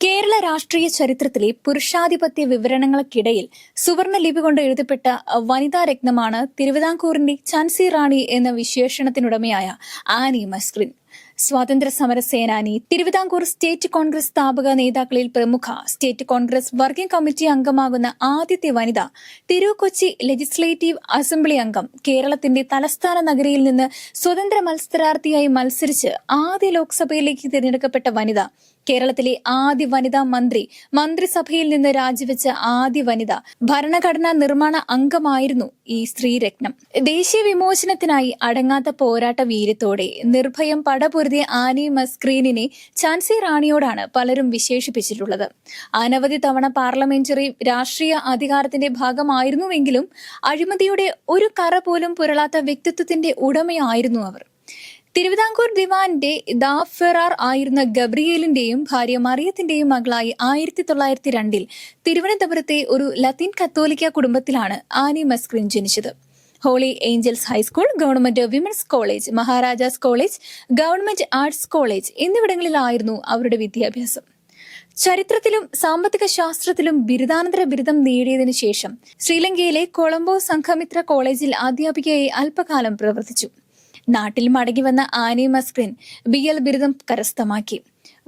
കേരള രാഷ്ട്രീയ ചരിത്രത്തിലെ പുരുഷാധിപത്യ വിവരണങ്ങൾക്കിടയിൽ സുവർണ ലിപി കൊണ്ട് എഴുതപ്പെട്ട വനിതാ രത്നമാണ് തിരുവിതാംകൂറിന്റെ ചാൻസി റാണി എന്ന വിശേഷണത്തിനുടമയായ ആനി മസ്ക്രിൻ. സ്വാതന്ത്ര്യ സമര സേനാനി തിരുവിതാംകൂർ സ്റ്റേറ്റ് കോൺഗ്രസ് സ്ഥാപക നേതാക്കളിൽ പ്രമുഖ സ്റ്റേറ്റ് കോൺഗ്രസ് വർക്കിംഗ് കമ്മിറ്റി അംഗമാകുന്ന ആദ്യത്തെ വനിത തിരുക്കൊച്ചി ലെജിസ്ലേറ്റീവ് അസംബ്ലി അംഗം കേരളത്തിന്റെ തലസ്ഥാന നഗരിയിൽ നിന്ന് സ്വതന്ത്ര മത്സരാർത്ഥിയായി മത്സരിച്ച് ആദ്യ ലോക്സഭയിലേക്ക് തിരഞ്ഞെടുക്കപ്പെട്ട വനിത കേരളത്തിലെ ആദ്യ വനിതാ മന്ത്രി മന്ത്രിസഭയിൽ നിന്ന് രാജിവെച്ച ആദ്യ വനിത ഭരണഘടനാ നിർമ്മാണ അംഗമായിരുന്നു ഈ സ്ത്രീരത്നം. ദേശീയ വിമോചനത്തിനായി അടങ്ങാത്ത പോരാട്ട വീര്യത്തോടെ നിർഭയം പടപൊരുതിയ ആനി മസ്ക്രീനിനെ ചാൻസി റാണിയോടാണ് പലരും വിശേഷിപ്പിച്ചിട്ടുള്ളത്. അനവധി തവണ പാർലമെന്ററി രാഷ്ട്രീയ അധികാരത്തിന്റെ ഭാഗമായിരുന്നുവെങ്കിലും അഴിമതിയുടെ ഒരു കറ പോലും പുരളാത്ത വ്യക്തിത്വത്തിന്റെ ഉടമയായിരുന്നു അവർ. തിരുവിതാംകൂർ ദിവാന്റെ ദാഫെറാർ ആയിരുന്ന ഗബ്രിയേലിന്റെയും ഭാര്യ മറിയത്തിന്റെയും മകളായി ആയിരത്തി തൊള്ളായിരത്തി രണ്ടിൽ തിരുവനന്തപുരത്തെ ഒരു ലത്തീൻ കത്തോലിക്ക കുടുംബത്തിലാണ് ആനി മസ്ക്രിൻ ജനിച്ചത്. Holy angels high school government women's college Maharaja's college government arts college എന്നിവിടങ്ങളിലായിരുന്നു അവരുടെ വിദ്യാഭ്യാസം. ചരിത്രത്തിലും സാമ്പത്തിക ശാസ്ത്രത്തിലും ബിരുദാനന്തര ബിരുദം നേടിയതിനു ശേഷം ശ്രീലങ്കയിലെ കൊളംബോ സംഘമിത്ര കോളേജിൽ അധ്യാപികയായി അല്പകാലം പ്രവർത്തിച്ചു. നാട്ടിൽ മടങ്ങി വന്ന ആനി മസ്ക്രിൻ ബി എൽ ബിരുദം കരസ്ഥമാക്കി.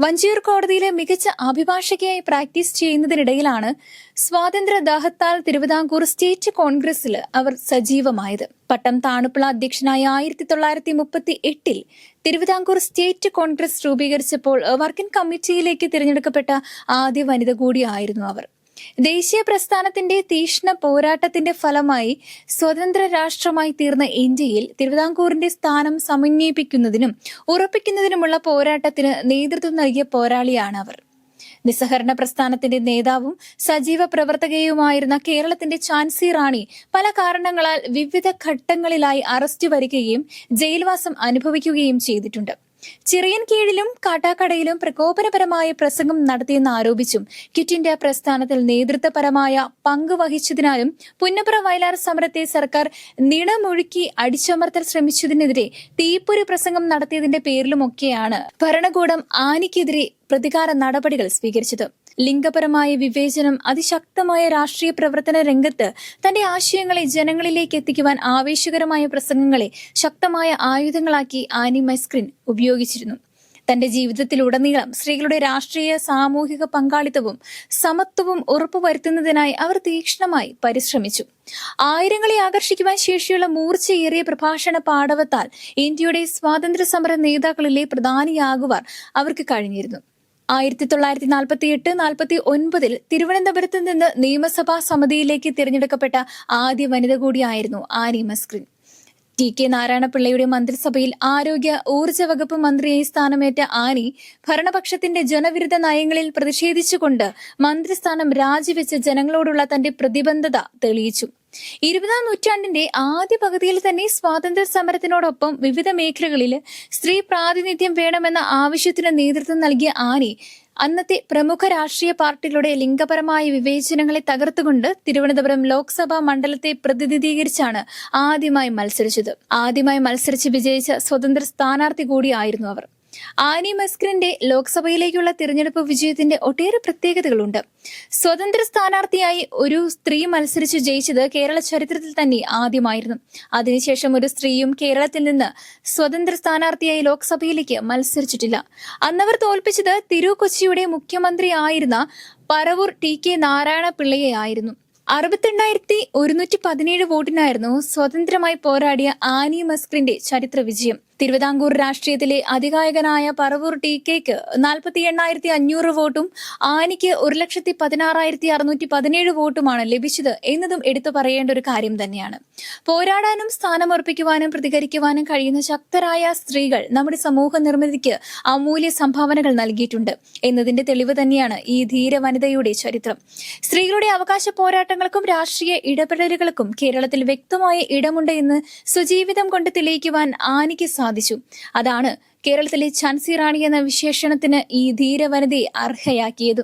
വഞ്ചിയൂർ കോടതിയിലെ മികച്ച അഭിഭാഷകയായി പ്രാക്ടീസ് ചെയ്യുന്നതിനിടയിലാണ് സ്വാതന്ത്ര്യ ദാഹത്താൽ തിരുവിതാംകൂർ സ്റ്റേറ്റ് കോൺഗ്രസിൽ അവർ സജീവമായത്. പട്ടം താണുപ്പിള അധ്യക്ഷനായ ആയിരത്തി തൊള്ളായിരത്തി മുപ്പത്തി എട്ടിൽ തിരുവിതാംകൂർ സ്റ്റേറ്റ് കോൺഗ്രസ് രൂപീകരിച്ചപ്പോൾ വർക്കിംഗ് കമ്മിറ്റിയിലേക്ക് തിരഞ്ഞെടുക്കപ്പെട്ട ആദ്യ വനിത കൂടിയായിരുന്നു അവർ. ദേശീയ പ്രസ്ഥാനത്തിന്റെ തീഷ്ണ പോരാട്ടത്തിന്റെ ഫലമായി സ്വതന്ത്ര രാഷ്ട്രമായി തീർന്ന ഇന്ത്യയിൽ തിരുവിതാംകൂറിന്റെ സ്ഥാനം സമന്വയിപ്പിക്കുന്നതിനും ഉറപ്പിക്കുന്നതിനുമുള്ള പോരാട്ടത്തിന് നേതൃത്വം നൽകിയ പോരാളിയാണ് അവർ. നിസ്സഹരണ പ്രസ്ഥാനത്തിന്റെ നേതാവും സജീവ പ്രവർത്തകയുമായിരുന്ന കേരളത്തിന്റെ ചാൻസി റാണി പല കാരണങ്ങളാൽ വിവിധ ഘട്ടങ്ങളിലായി അറസ്റ്റ് വരികയും ജയിൽവാസം അനുഭവിക്കുകയും ചെയ്തിട്ടുണ്ട്. ചിറിയൻ കീഴിലും കാട്ടാക്കടയിലും പ്രകോപനപരമായ പ്രസംഗം നടത്തിയെന്ന് ആരോപിച്ചും ക്വിറ്റ് ഇന്ത്യ പ്രസ്ഥാനത്തിൽ നേതൃത്വപരമായ പങ്ക് വഹിച്ചതിനാലും പുന്നപ്ര വയലാർ സമരത്തെ സർക്കാർ നിണമൊഴുക്കി അടിച്ചമർത്തൽ ശ്രമിച്ചതിനെതിരെ തീപ്പൊരു പ്രസംഗം നടത്തിയതിന്റെ പേരിലുമൊക്കെയാണ് ഭരണകൂടം ആനിക്കെതിരെ പ്രതികാര നടപടികൾ സ്വീകരിച്ചത്. ലിംഗപരമായ വിവേചനം അതിശക്തമായ രാഷ്ട്രീയ പ്രവർത്തന രംഗത്ത് തന്റെ ആശയങ്ങളെ ജനങ്ങളിലേക്ക് എത്തിക്കുവാൻ ആവേശകരമായ പ്രസംഗങ്ങളെ ശക്തമായ ആയുധങ്ങളാക്കി ആനി മൈസ്ക്രിൻ ഉപയോഗിച്ചിരുന്നു. തന്റെ ജീവിതത്തിലുടനീളം സ്ത്രീകളുടെ രാഷ്ട്രീയ സാമൂഹിക പങ്കാളിത്തവും സമത്വവും ഉറപ്പുവരുത്തുന്നതിനായി അവർ തീക്ഷ്ണമായി പരിശ്രമിച്ചു. ആയിരങ്ങളെ ആകർഷിക്കുവാൻ ശേഷിയുള്ള മൂർച്ചയേറിയ പ്രഭാഷണ പാടവത്താൽ ഇന്ത്യയുടെ സ്വാതന്ത്ര്യ സമര നേതാക്കളിലെ പ്രധാനിയാകുവാൻ അവർക്ക് കഴിഞ്ഞിരുന്നു. ആയിരത്തി തൊള്ളായിരത്തി നാൽപ്പത്തി എട്ട് നാൽപ്പത്തി ഒൻപതിൽ തിരുവനന്തപുരത്ത് നിന്ന് നിയമസഭാ സമിതിയിലേക്ക് തിരഞ്ഞെടുക്കപ്പെട്ട ആദ്യ വനിത കൂടിയായിരുന്നു ആനി മസ്ക്രിൻ. ടി കെ നാരായണപിള്ളയുടെ മന്ത്രിസഭയിൽ ആരോഗ്യ ഊർജ വകുപ്പ് മന്ത്രിയായി സ്ഥാനമേറ്റ ആനി ഭരണപക്ഷത്തിന്റെ ജനവിരുദ്ധ നയങ്ങളിൽ പ്രതിഷേധിച്ചുകൊണ്ട് മന്ത്രിസ്ഥാനം രാജിവെച്ച് ജനങ്ങളോടുള്ള തന്റെ പ്രതിബദ്ധത തെളിയിച്ചു. ഇരുപതാം നൂറ്റാണ്ടിന്റെ ആദ്യ പകുതിയിൽ തന്നെ സ്വാതന്ത്ര്യ സമരത്തിനോടൊപ്പം വിവിധ മേഖലകളിൽ സ്ത്രീ പ്രാതിനിധ്യം വേണമെന്ന ആവശ്യത്തിന് നേതൃത്വം നൽകിയ ആനി അന്നത്തെ പ്രമുഖ രാഷ്ട്രീയ പാർട്ടികളുടെ ലിംഗപരമായ വിവേചനങ്ങളെ തകർത്തുകൊണ്ട് തിരുവനന്തപുരം ലോക്സഭാ മണ്ഡലത്തെ പ്രതിനിധീകരിച്ചാണ് ആദ്യമായി മത്സരിച്ചത്. ആദ്യമായി മത്സരിച്ച് വിജയിച്ച സ്വതന്ത്ര സ്ഥാനാർത്ഥി കൂടിയായിരുന്നു അവർ. ആനി മസ്കറിന്റെ ലോക്സഭയിലേക്കുള്ള തിരഞ്ഞെടുപ്പ് വിജയത്തിന്റെ ഒട്ടേറെ പ്രത്യേകതകളുണ്ട്. സ്വതന്ത്ര സ്ഥാനാർത്ഥിയായി ഒരു സ്ത്രീ മത്സരിച്ച് ജയിച്ചത് കേരള ചരിത്രത്തിൽ തന്നെ ആദ്യമായിരുന്നു. അതിനുശേഷം ഒരു സ്ത്രീയും കേരളത്തിൽ നിന്ന് സ്വതന്ത്ര സ്ഥാനാർത്ഥിയായി ലോക്സഭയിലേക്ക് മത്സരിച്ചിട്ടില്ല. അന്നവർ തോൽപ്പിച്ചത് തിരു കൊച്ചിയുടെ മുഖ്യമന്ത്രി ആയിരുന്ന പറവൂർ ടി കെ നാരായണ പിള്ളയെ ആയിരുന്നു. അറുപത്തിരണ്ടായിരത്തി ഒരുന്നൂറ്റി പതിനേഴ് വോട്ടിനായിരുന്നു സ്വതന്ത്രമായി പോരാടിയ ആനി മസ്ക്രിന്റെ ചരിത്ര വിജയം. തിരുവിതാംകൂർ രാഷ്ട്രീയത്തിലെ അധികായകനായ പറവൂർ ടി കെക്ക് നാൽപ്പത്തി എണ്ണായിരത്തി അഞ്ഞൂറ് വോട്ടും ആനിക്ക് ഒരു ലക്ഷത്തി പതിനാറായിരത്തി അറുന്നൂറ്റി പതിനേഴ് വോട്ടുമാണ് ലഭിച്ചത് എന്നതും എടുത്തു പറയേണ്ട ഒരു കാര്യം തന്നെയാണ്. പോരാടാനും സ്ഥാനമർപ്പിക്കുവാനും പ്രതികരിക്കുവാനും കഴിയുന്ന ശക്തരായ സ്ത്രീകൾ നമ്മുടെ സമൂഹ നിർമ്മിതിക്ക് അമൂല്യ സംഭാവനകൾ നൽകിയിട്ടുണ്ട് എന്നതിന്റെ തെളിവ് തന്നെയാണ് ഈ ധീര വനിതയുടെ ചരിത്രം. സ്ത്രീകളുടെ അവകാശ പോരാട്ടങ്ങൾക്കും രാഷ്ട്രീയ ഇടപെടലുകൾക്കും കേരളത്തിൽ വ്യക്തമായ ഇടമുണ്ട് എന്ന് സുജീവിതം കൊണ്ട് തെളിയിക്കുവാൻ ആനിക്ക് സാധിച്ചു. അതാണ് കേരളത്തിലെ ഝാൻസി റാണി എന്ന വിശേഷണത്തിന് ഈ ധീരവനിതയെ അർഹയാക്കിയത്.